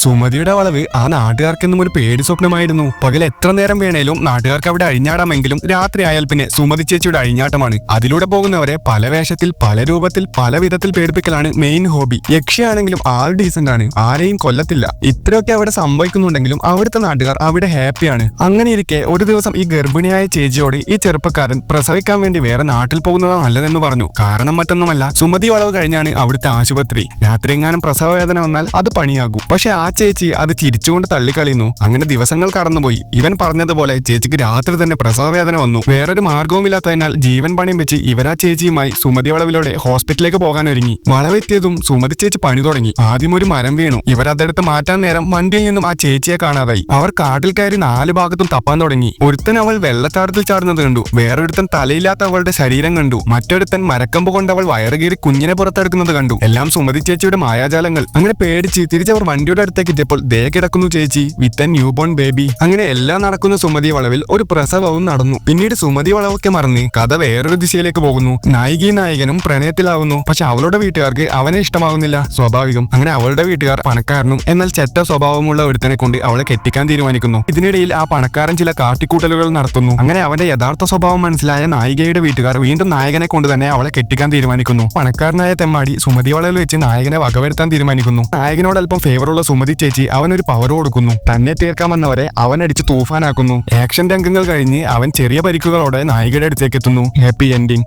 സുമതിയുടെ വളവ് ആ നാട്ടുകാർക്കെന്നും ഒരു പേടി സ്വപ്നമായിരുന്നു. പകൽ എത്ര നേരം വേണേലും നാട്ടുകാർക്ക് അവിടെ അഴിഞ്ഞാടാമെങ്കിലും രാത്രിയായാൽ പിന്നെ സുമതി ചേച്ചിയുടെ അഴിഞ്ഞാട്ടമാണ്. അതിലൂടെ പോകുന്നവരെ പല വേഷത്തിൽ പല രൂപത്തിൽ പല വിധത്തിൽ പേടിപ്പിക്കലാണ് മെയിൻ ഹോബി യക്ഷയാണെങ്കിലും ആൾ ഡീസന്റ് ആണ്. ആരെയും കൊല്ലത്തില്ല. ഇത്രയൊക്കെ അവിടെ സംഭവിക്കുന്നുണ്ടെങ്കിലും അവിടുത്തെ നാട്ടുകാർ അവിടെ ഹാപ്പിയാണ്. അങ്ങനെ ഇരിക്കെ ഒരു ദിവസം ഈ ഗർഭിണിയായ ചേച്ചിയോട് ഈ ചെറുപ്പക്കാരൻ പ്രസവിക്കാൻ വേണ്ടി വേറെ നാട്ടിൽ പോകുന്നതാണ് നല്ലതെന്ന് പറഞ്ഞു. കാരണം മറ്റൊന്നുമല്ല സുമതി വളവ് കഴിഞ്ഞാണ് അവിടുത്തെ ആശുപത്രി. രാത്രി എങ്ങാനും പ്രസവ വേദന വന്നാൽ അത് പണിയാകും. പക്ഷെ ആ ചേച്ചി അത് ചിരിച്ചുകൊണ്ട് തള്ളിക്കളയുന്നു. അങ്ങനെ ദിവസങ്ങൾ കടന്നുപോയി. ഇവൻ പറഞ്ഞതുപോലെ ചേച്ചിക്ക് രാത്രി തന്നെ പ്രസവവേദന വന്നു. വേറൊരു മാർഗവുമില്ലാത്തതിനാൽ ജീവൻ പണിയും വെച്ച് ഇവരാ ചേച്ചിയുമായി സുമതി വളവിലൂടെ ഹോസ്പിറ്റലിലേക്ക് പോകാൻ ഒരുങ്ങി വളവെത്തിയതും സുമതി ചേച്ചി പണി തുടങ്ങി. ആദ്യം ഒരു മരം വീണു. ഇവരതെടുത്ത് മാറ്റാൻ നേരം വണ്ടിയിൽ നിന്നും ആ ചേച്ചിയെ കാണാതായി. അവർ കാട്ടിൽ കയറി നാല് ഭാഗത്തും തപ്പാൻ തുടങ്ങി. ഒരുത്തൻ അവൾ വെള്ളച്ചാട്ടത്തിൽ ചാടുന്നത് കണ്ടു. വേറൊരുത്തൻ തലയില്ലാത്ത അവളുടെ ശരീരം കണ്ടു. മറ്റൊരുത്തൻ മരക്കമ്പ് കൊണ്ട് അവൾ വയറുകീറി കുഞ്ഞിനെ പുറത്തെടുക്കുന്നത് കണ്ടു. എല്ലാം സുമതി ചേച്ചിയുടെ മായാജാലങ്ങൾ. അങ്ങനെ പേടിച്ച് തിരിച്ചവർ വണ്ടിയുടെ അടുത്തേക്ക് എത്തിയപ്പോൾ ദേ കിടക്കുന്നു ചേച്ചി with a newborn baby അങ്ങനെ എല്ലാം നടക്കുന്ന സുമതി വളവിൽ ഒരു പ്രസവവും നടന്നു. പിന്നീട് സുമതി വളവൊക്കെ മറന്ന് കഥ വേറൊരു ദിശയിലേക്ക് പോകുന്നു. നായികയും നായകനും പ്രണയത്തിലാവുന്നു. പക്ഷെ അവളുടെ വീട്ടുകാർക്ക് അവനെ ഇഷ്ടമാകുന്നില്ല സ്വാഭാവികം. അങ്ങനെ അവളുടെ വീട്ടുകാർ പണക്കാരനും എന്നാൽ ചെറ്റ സ്വഭാവമുള്ള ഒരുത്തനെ കൊണ്ട് അവളെ കെട്ടിക്കാൻ തീരുമാനിക്കുന്നു. ഇതിനിടയിൽ ആ പണക്കാരൻ ചില കാട്ടിക്കൂട്ടലുകൾ നടത്തുന്നു. അങ്ങനെ അവന്റെ യഥാർത്ഥ സ്വഭാവം മനസ്സിലായ നായികയുടെ വീട്ടുകാർ വീണ്ടും നായകനെ കൊണ്ട് തന്നെ അവളെ കെട്ടിക്കാൻ തീരുമാനിക്കുന്നു. പണക്കാരനായ തെമ്മാടി സുമതി വളയിൽ വെച്ച് നായകനെ വകവരുത്താൻ തീരുമാനിക്കുന്നു. നായകനോട് അല്പം ഫേവറുള്ള സുമതി ചേച്ചി അവനൊരു പവർ കൊടുക്കുന്നു. തന്നെ തീർക്കാമെന്നവരെ അവൻ അടിച്ച് തൂഫാനാക്കുന്നു. ആക്ഷൻ രംഗങ്ങൾ കഴിഞ്ഞ് അവൻ ചെറിയ പരിക്കുകളോടെ നായികയുടെ അടുത്തേക്ക് എത്തുന്നു ഹാപ്പി എൻഡിങ്